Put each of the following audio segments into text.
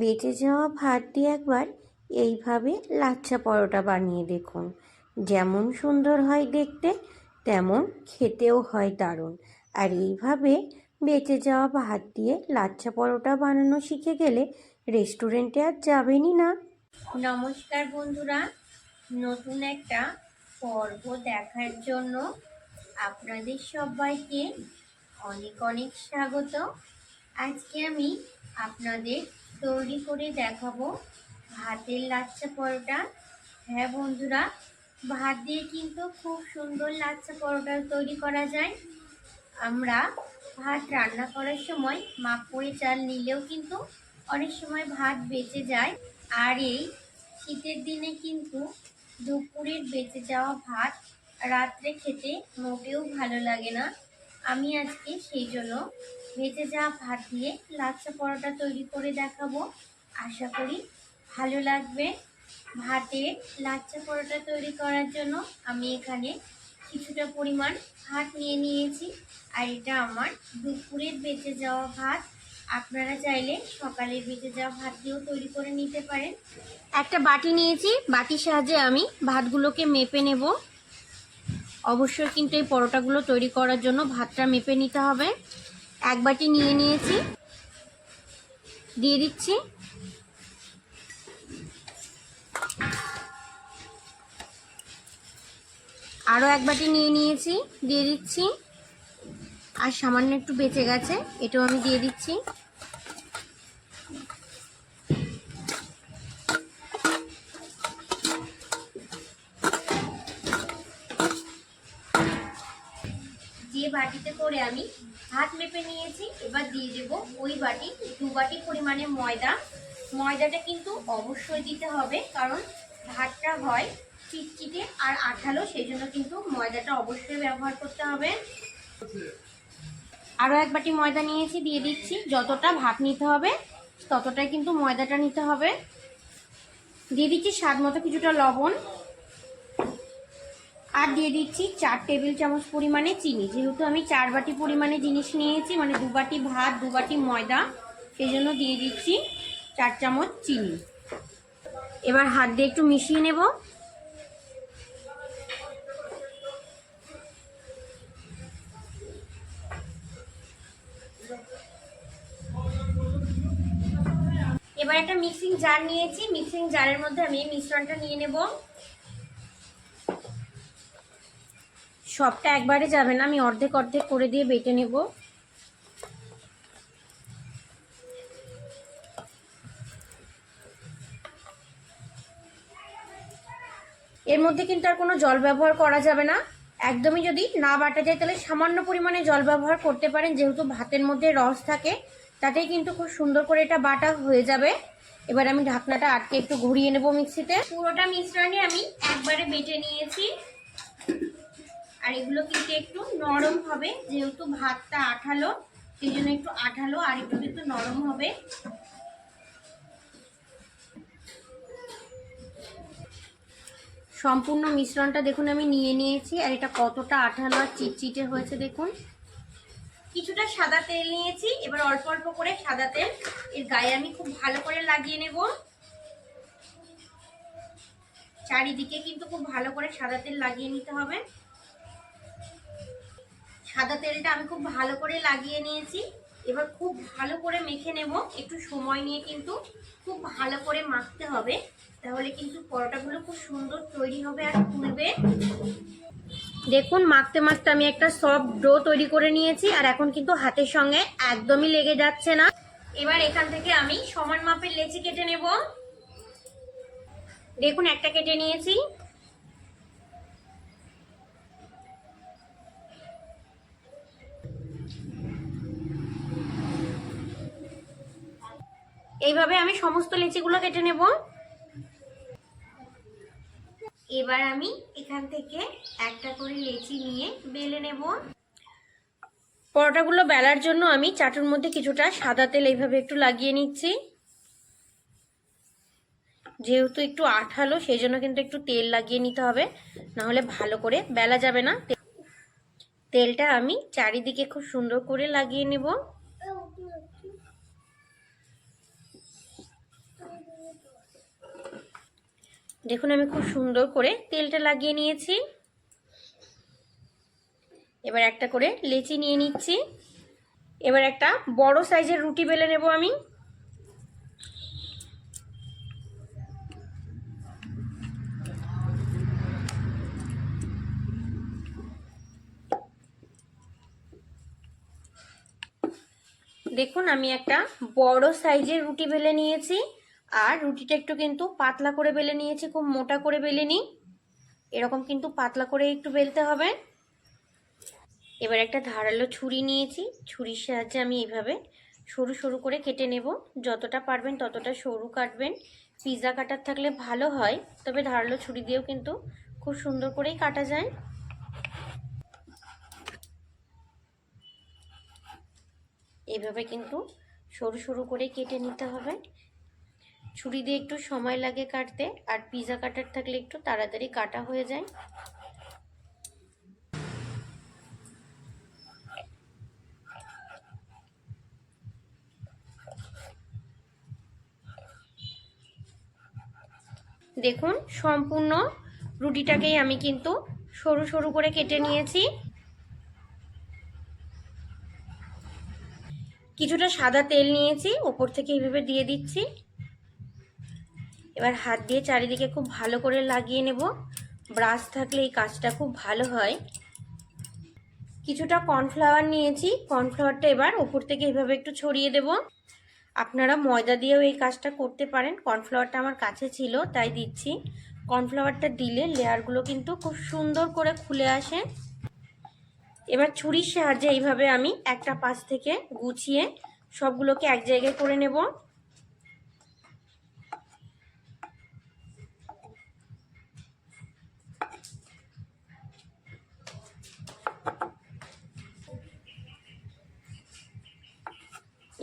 বেঁচে যাওয়া ভাত দিয়ে একবার এইভাবে লাচ্ছা পরোটা বানিয়ে দেখুন। যেমন সুন্দর হয় দেখতে, তেমন খেতেও হয় দারুণ। আর এইভাবে বেঁচে যাওয়া ভাত দিয়ে লাচ্ছা পরোটা বানানো শিখে গেলে রেস্টুরেন্টে আর যাবেনই না। নমস্কার বন্ধুরা, নতুন একটা পর্ব দেখার জন্য আপনাদের সবাইকে অনেক অনেক স্বাগত। আজকে আমি আপনাদের তৈরি করে দেখাবো। ভাতের লাচ্ছা পরোটা। হ্যাঁ বন্ধুরা, ভাত দিয়ে কিন্তু খুব সুন্দর লাচ্ছা পরোটা তৈরি করা যায়। আমরা ভাত রান্না করার সময় মাপ করে চাল নিলেও কিন্তু অনেক সময় ভাত বেঁচে যায়। আর এই শীতের দিনে কিন্তু দুপুরের বেঁচে যাওয়া ভাত রাত্রে খেতে মোটেও ভালো লাগে না। আমি আজকে সেই জন্য বেঁচে যাওয়া ভাত দিয়ে লাচ্ছা পরোটা তৈরি করে দেখাবো। আশা করি ভালো লাগবে। ভাতে লাচ্ছা পরোটা তৈরি করার জন্য আমি এখানে কিছুটা পরিমাণ ভাত নিয়ে নিয়েছি। আর এটা আমার দুপুরের বেঁচে যাওয়া ভাত। আপনারা চাইলে সকালে বেঁচে যাওয়া ভাত দিয়েও তৈরি করে নিতে পারেন। একটা বাটি নিয়েছি। বাটির সাহায্যে আমি ভাতগুলোকে মেপে নেব। অবশ্যই কিন্তু এই পরোটাগুলো তৈরি করার জন্য ভাতটা মেপে নিতে হবে। এক বাটি নিয়ে নিয়েছি। দিয়ে দিচ্ছি। আরও এক বাটি নিয়ে নিয়েছি, দিয়ে দিচ্ছি। আর সামান্য একটু বেঁচে গেছে, এটাও আমি দিয়ে দিচ্ছি। বাটিতে করে আমি ভাত মেপে নিয়েছি। এবার দিয়ে দেব ওই বাটি, দু বাটি পরিমাণে ময়দা। ময়দাটা কিন্তু অবশ্যই দিতে হবে, কারণ ভাতটা হয় চিটচিটে আর আঠালো সেই জন্য কিন্তু ময়দাটা অবশ্যই ব্যবহার করতে হবে। আরও এক বাটি ময়দা নিয়েছি, দিয়ে দিচ্ছি। যতটা ভাত নিতে হবে, ততটাই কিন্তু ময়দাটা নিতে হবে। দিয়ে দিচ্ছি স্বাদ মতো কিছুটা লবণ। আর দিয়ে দিচ্ছি চার টেবিল চামচ পরিমাণে চিনি। যেহেতু আমি চার বাটি পরিমাণে জিনিস নিয়েছি মানে দু বাটি ভাত, দু বাটি ময়দা, সেই জন্য দিয়ে দিচ্ছি চার চামচ চিনি। এবার হাত দিয়ে একটু মিশিয়ে নেব। এবার একটা মিক্সিং জার নিয়েছি। মিক্সিং জারের মধ্যে আমি এই মিশ্রণটা নিয়ে নেব। সবটা একবারে যাবে না, আমি অর্ধেক অর্ধেক করে দিয়ে বেটে নেব। এর মধ্যে কিন্তু আর কোনো জল ব্যবহার করা যাবে না। একদমই যদি না বাটা যায়, তাহলে সামান্য পরিমাণে জল ব্যবহার করতে পারেন, যেহেতু ভাতের মধ্যে রস থাকে, তাতেই কিন্তু খুব সুন্দর করে এটা বাটা হয়ে যাবে। এবার আমি ঢাকনাটা আটকে একটু ঘুরিয়ে নেব মিক্সিতে। পুরোটা মিশ্রণে আমি একবারে বেটে নিয়েছি। আর এগুলো কিন্তু একটু নরম হবে, যেহেতু ভাতটা আঠালো, সেই জন্য একটু আঠালো, আর একটু কিন্তু নরম হবে। সম্পূর্ণ মিশ্রণটা দেখুন, আমি নিয়ে নিয়েছি, আর এটা কতটা আঠালো আর চিটচিটে হয়েছে দেখুন। কিছুটা সাদা তেল নিয়েছি, এবার অল্প অল্প করে সাদা তেল। এর গায়ে আমি খুব ভালো করে লাগিয়ে নেব। চারিদিকে কিন্তু খুব ভালো করে সাদা তেল লাগিয়ে নিতে হবে। সাদা তেলটা আমি খুব ভালো করে লাগিয়ে নিয়েছি। এবার খুব ভালো করে মেখে নেব। একটু সময় নিয়ে কিন্তু খুব ভালো করে মাখতে হবে। তাহলে কিন্তু পরোটাগুলো খুব সুন্দর তৈরি হবে আর ফুলবে। দেখুন, মাখতে মাখতে আমি একটা সফট ডো তৈরি করে নিয়েছি আর এখন কিন্তু হাতের সঙ্গে একদমই লেগে যাচ্ছে না। এবার এখান থেকে আমি সমান মাপের লেচি কেটে নেব। দেখুন, একটা কেটে নিয়েছি। এইভাবে আমি সমস্ত লিচিগুলো কেটে নেব। এবার আমি এখান থেকে একটা করে লেচি নিয়ে বেলে নেব। পরোটাগুলো বেলার জন্য আমি চাটুর মধ্যে কিছুটা সাদা তেল এইভাবে একটু লাগিয়ে নিচ্ছি। যেহেতু একটু আঠালো সেই জন্য কিন্তু একটু তেল লাগিয়ে নিতে হবে না হলে ভালো করে বেলা যাবে না। তেলটা আমি চারিদিকে খুব সুন্দর করে লাগিয়ে নেব। দেখুন আমি খুব সুন্দর করে তেলটা লাগিয়ে নিয়েছি। এবার একটা করে লেচি নিয়ে নিচ্ছি। এবার একটা বড় সাইজের রুটি বেলে নেব আমি। দেখুন আমি একটা বড় সাইজের রুটি বেলে নিয়েছি। আর রুটিটা একটু কিন্তু পাতলা করে বেলে নিয়েছি, খুব মোটা করে বেলে নিই এরকম কিন্তু পাতলা করে একটু বেলতে হবে। এবার একটা ধারালো ছুরি নিয়েছি, ছুরির সাহায্যে আমি এইভাবে সরু সরু করে কেটে নেব। যতটা পারবেন ততটা সরু কাটবেন। পিৎজা কাটার থাকলে ভালো হয়, তবে ধারালো ছুরি দিয়েও কিন্তু খুব সুন্দর করেই কাটা যায়। এইভাবে কিন্তু সরু সরু করে কেটে নিতে হবে। ছুরি দিয়ে একটু সময় লাগে কাটতে, আর পিৎজা কাটার থাকলে একটু তাড়াতাড়ি কাটা হয়ে যায়। দেখুন, সম্পূর্ণ রুটিটাকেই আমি কিন্তু সরু সরু করে কেটে নিয়েছি। কিছুটা সাদা তেল নিয়েছি, ওপর থেকে এইভাবে দিয়ে দিচ্ছি। এবার হাত দিয়ে চারিদিকে খুব ভালো করে লাগিয়ে নেব। ব্রাশ থাকলে এই কাজটা খুব ভালো হয়। কিছুটা কর্নফ্লাওয়ার নিয়েছি। কর্নফ্লাওয়ারটা এবার ওপর থেকে এইভাবে একটু ছড়িয়ে দেব। আপনারা ময়দা দিয়েও এই কাজটা করতে পারেন। কর্নফ্লাওয়ারটা আমার কাছে ছিল, তাই দিচ্ছি। কর্নফ্লাওয়ারটা দিলে লেয়ারগুলো কিন্তু খুব সুন্দর করে খুলে আসে। এবার ছুরির সাহায্যে এইভাবে আমি একটা পাশ থেকে গুছিয়ে সবগুলোকে এক জায়গায় করে নেব।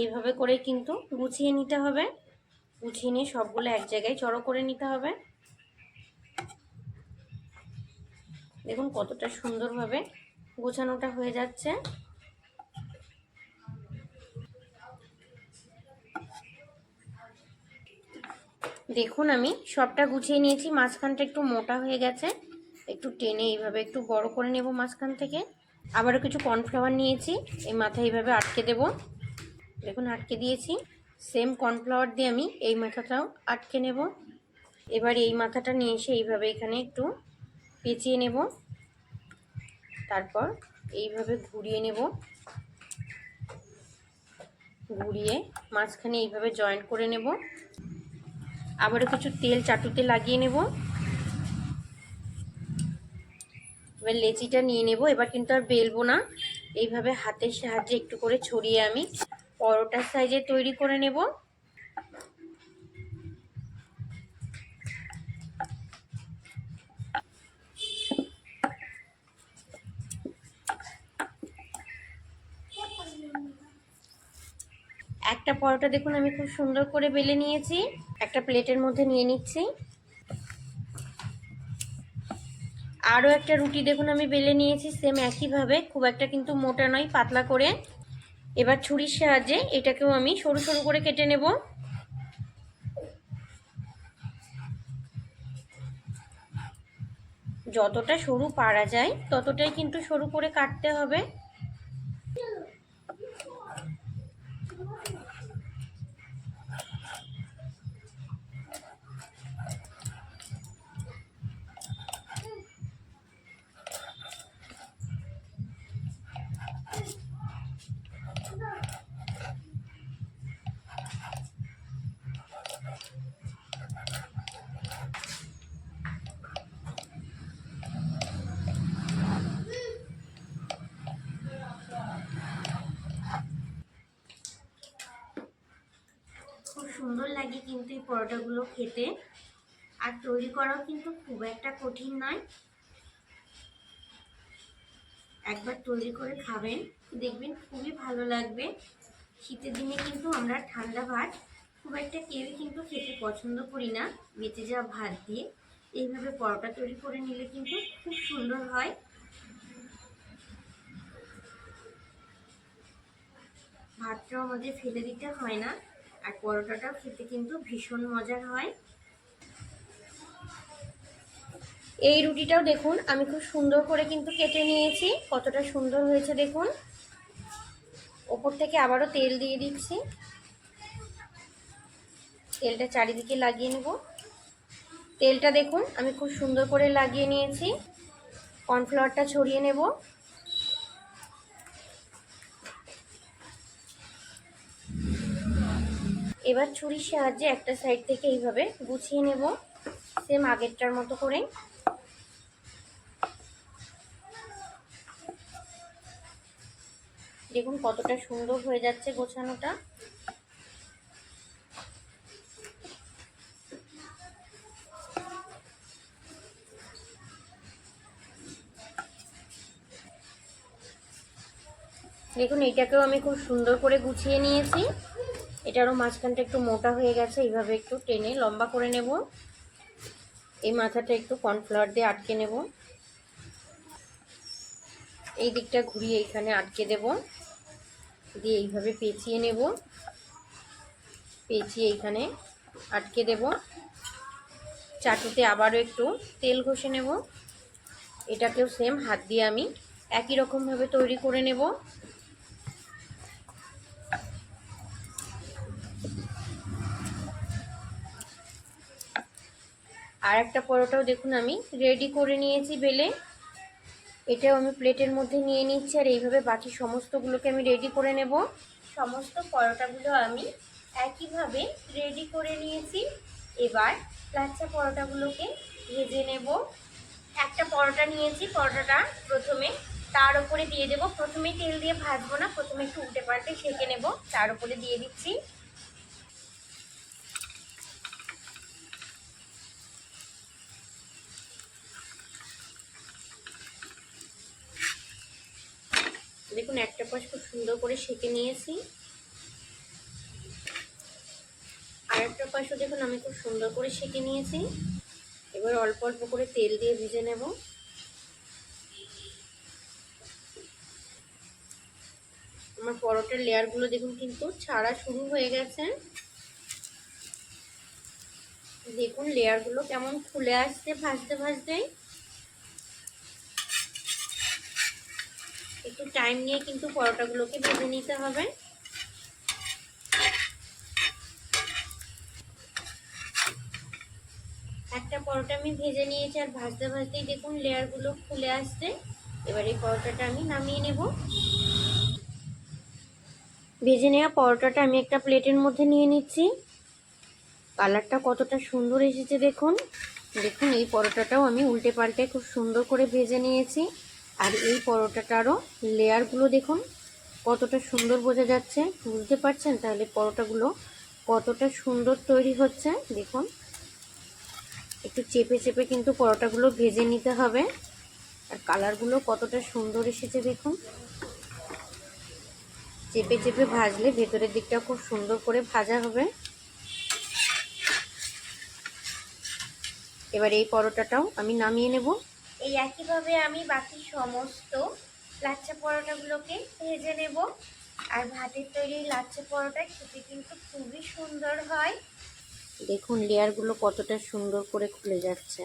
এইভাবে করে কিন্তু গুছিয়ে নিতে হবে। গুছিয়ে নিয়ে সবগুলো এক জায়গায় জড়ো করে নিতে হবে। দেখুন কতটা সুন্দরভাবে গোছানোটা হয়ে যাচ্ছে। দেখুন আমি সবটা গুছিয়ে নিয়েছি, মাঝখানটা একটু মোটা হয়ে গেছে। একটু টেনে এইভাবে একটু বড় করে নেব মাঝখান থেকে। আবারও কিছু কর্নফ্লাওয়ার নিয়েছি, এই মাথায় এইভাবে আটকে দেব। দেখুন আটকে দিয়েছি। সেম কর্নফ্লাওয়ার দিয়ে আমি এই মাথাটাও আটকে নেব। এবার এই মাথাটা নিয়ে এসে এইভাবে এখানে একটু পেঁচিয়ে নেব। তারপর এইভাবে ঘুরিয়ে নেব। ঘুরিয়ে মাঝখানে এইভাবে জয়েন্ট করে নেব। আবারও কিছু তেল চাটুতে লাগিয়ে নেব। এবার লেচিটা নিয়ে নেব। এবার কিন্তু আর বেলবো না। এইভাবে হাতের সাহায্যে একটু করে ছড়িয়ে আমি পরোটার সাইজে তৈরি করে নেব। একটা পরোটা দেখুন, আমি খুব সুন্দর করে বেলে নিয়েছি। একটা প্লেটের মধ্যে নিয়ে নিচ্ছি। আরও একটা রুটি দেখুন, আমি বেলে নিয়েছি, সেম একইভাবে। খুব একটা কিন্তু মোটা নয়, পাতলা করে। এবার ছুরির সাহায্যে এটাকেও আমি সরু সরু করে কেটে নেব। যতটা সরু পারা যায় ততটাই কিন্তু সরু করে কাটতে হবে। সুন্দর লাগে কিন্তু এই পরোটাগুলো খেতে। আর তৈরি করাও কিন্তু খুব একটা কঠিন নয়। একবার তৈরি করে খাবেন, দেখবেন খুবই ভালো লাগবে। শীতের দিনে কিন্তু আমরা ঠান্ডা ভাত খুব একটা কেউই কিন্তু খেতে পছন্দ করি না, বেঁচে যাওয়া ভাত দিয়ে। এইভাবে পরোটা তৈরি করে নিলে কিন্তু খুব সুন্দর হয়। ভাতটাও আমাদের ফেলে দিতে হয় না। আর পরোটাটাও খেতে কিন্তু ভীষণ মজার হয়। এই রুটিটাও দেখুন, আমি খুব সুন্দর করে কিন্তু কেটে নিয়েছি। কতটা সুন্দর হয়েছে দেখুন। ওপর থেকে আবারও তেল দিয়ে দিচ্ছি। তেলটা চারিদিকে লাগিয়ে নেব। তেলটা দেখুন, আমি খুব সুন্দর করে লাগিয়ে নিয়েছি। কর্নফ্লাওয়ারটা ছড়িয়ে নেব। এবার ছুরির সাহায্যে একটা সাইড থেকে এইভাবে গুছিয়ে নেব সেম আগেরটার মতো করে। দেখুন কতটা সুন্দর হয়ে যাচ্ছে গোছানোটা। দেখুন এটাকেও আমি খুব সুন্দর করে গুছিয়ে নিয়েছি। এটারও মাঝখানটা একটু মোটা হয়ে গেছে, এইভাবে একটু টেনে লম্বা করে নেব। এই মাথাটা একটু কর্নফ্লাওয়ার দিয়ে আটকে নেব। এই দিকটা ঘুরিয়ে এইখানে আটকে দেব। দিয়ে এইভাবে পেঁচিয়ে নেব। পেঁচিয়ে এইখানে আটকে দেব। চাটুতে আবারও একটু তেল ঘষে নেব। এটাকেও সেম হাত দিয়ে আমি একই রকমভাবে তৈরি করে নেব। আর একটা পরোটাও দেখুন আমি। রেডি করে নিয়েছি বেলে। এটাও আমি প্লেটের মধ্যে নিয়ে নিচ্ছি আর এইভাবে বাকি সমস্তগুলোকে আমি রেডি করে নেব। সমস্ত পরোটাগুলো আমি একইভাবে রেডি করে নিয়েছি। এবার লাচ্চা পরোটাগুলোকে ভেজে নেব। একটা পরোটা নিয়েছি, পরোটাটা প্রথমে তার উপরে দিয়ে দেব। প্রথমে তেল দিয়ে ভাজবো না, প্রথমে একটু উল্টে পাল্টে সেঁকে নেব, তার উপরে দিয়ে দিচ্ছি। দেখুন, একটা পাশ খুব সুন্দর করে সেঁকে নিয়েছি। আর একটা পাশও দেখুন, আমি খুব সুন্দর করে সেঁকে নিয়েছি। এবার অল্প অল্প করে তেল দিয়ে ভিজে নেব। আমার পরোটার লেয়ারগুলো দেখুন কিন্তু ছাড়া শুরু হয়ে গেছে। দেখুন, লেয়ারগুলো কেমন খুলে আসছে ভাজতে ভাজতেই একটু টাইম নিয়ে কিন্তু পরোটাগুলোকে ভেজে নিতে হবে। একটা পরোটা আমি ভেজে নিয়েছি আর ভাজতে ভাজতেই দেখুন লেয়ারগুলো খুলে আসছে। এবার এই পরোটাটা আমি নামিয়ে নেব। ভেজে নেওয়া পরোটাটা আমি একটা প্লেটের মধ্যে নিয়ে নিচ্ছি। কালারটা কতটা সুন্দর এসেছে দেখুন। দেখুন এই পরোটাটাও আমি উল্টে পাল্টে খুব সুন্দর করে ভেজে নিয়েছি। আর এই পরোটাটারও লেয়ারগুলো দেখুন, কতটা সুন্দর বোঝা যাচ্ছে। বুঝতে পারছেন তাহলে পরোটাগুলো কতটা সুন্দর তৈরি হচ্ছে? দেখুন, একটু চেপে চেপে কিন্তু পরোটাগুলো ভেজে নিতে হবে। আর কালারগুলো কতটা সুন্দর এসেছে দেখুন। চেপে চেপে ভাজলে ভেতরের দিকটা খুব সুন্দর করে ভাজা হবে। এবার এই পরোটাটাও আমি নামিয়ে নেব। এই একইভাবে আমি বাকি সমস্ত লাচ্চা পরোটাগুলোকে ভেজে নেব। আর ভাতের তৈরি লাচ্চা পরোটা খেতে কিন্তু খুবই সুন্দর হয়। দেখুন, লেয়ারগুলো কতটা সুন্দর করে খুলে যাচ্ছে।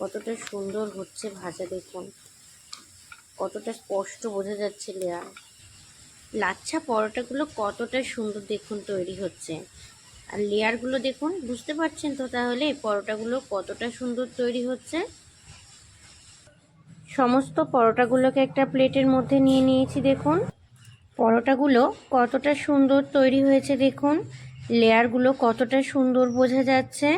কতটা সুন্দর হচ্ছে ভাজা, দেখুন। কতটা স্পষ্ট বোঝা যাচ্ছে লেয়ার। লাচ্ছা পরোটাগুলো কতটা সুন্দর দেখুন তৈরি হচ্ছে। আর লেয়ারগুলো দেখুন, বুঝতে পারছেন তো তাহলে পরোটাগুলো কতটা সুন্দর তৈরি হচ্ছে? সমস্ত পরোটাগুলোকে একটা প্লেটের মধ্যে নিয়ে নিয়েছি দেখুন। পরোটাগুলো কতটা সুন্দর তৈরি হয়েছে দেখুন। লেয়ারগুলো কতটা সুন্দর বোঝা যাচ্ছে।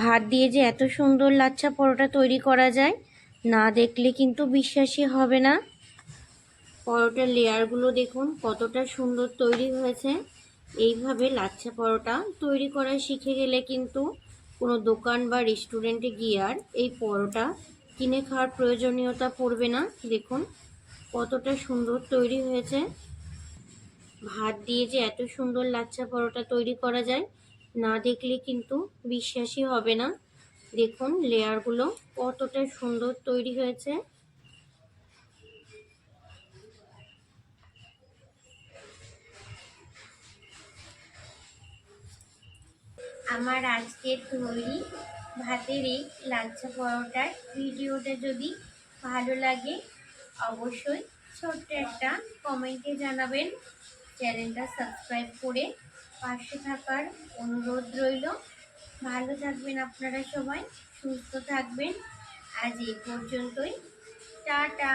ভাত দিয়ে যে এত সুন্দর লাচ্ছা পরোটা তৈরি করা যায়, না দেখলে কিন্তু বিশ্বাসই হবে না। পরোটার লেয়ারগুলো দেখুন, কতটা সুন্দর তৈরি হয়েছে। এইভাবে লাচ্ছা পরোটা তৈরি করা শিখে গেলে কিন্তু কোনো দোকান বা রেস্টুরেন্টে গিয়ে আর এই পরোটা কিনে খাওয়ার প্রয়োজনীয়তা পড়বে না। দেখুন কতটা সুন্দর তৈরি হয়েছে। ভাত দিয়ে যে এত সুন্দর লাচ্ছা পরোটা তৈরি করা যায়, না দেখলে কিন্তু বিশ্বাসই হবে না। দেখুন লেয়ারগুলো কতটা সুন্দর তৈরি হয়েছে। আমার আজকের তৈরি ভাতের এই লাচ্ছা পরোটার ভিডিওটা যদি ভালো লাগে, অবশ্যই ছোট্ট একটা কমেন্টে জানাবেন। চ্যানেলটা সাবস্ক্রাইব করে পাশে থাকার অনুরোধ রইল। ভালো থাকবেন আপনারা সবাই, সুস্থ থাকবেন। আজ এই পর্যন্তই। টাটা!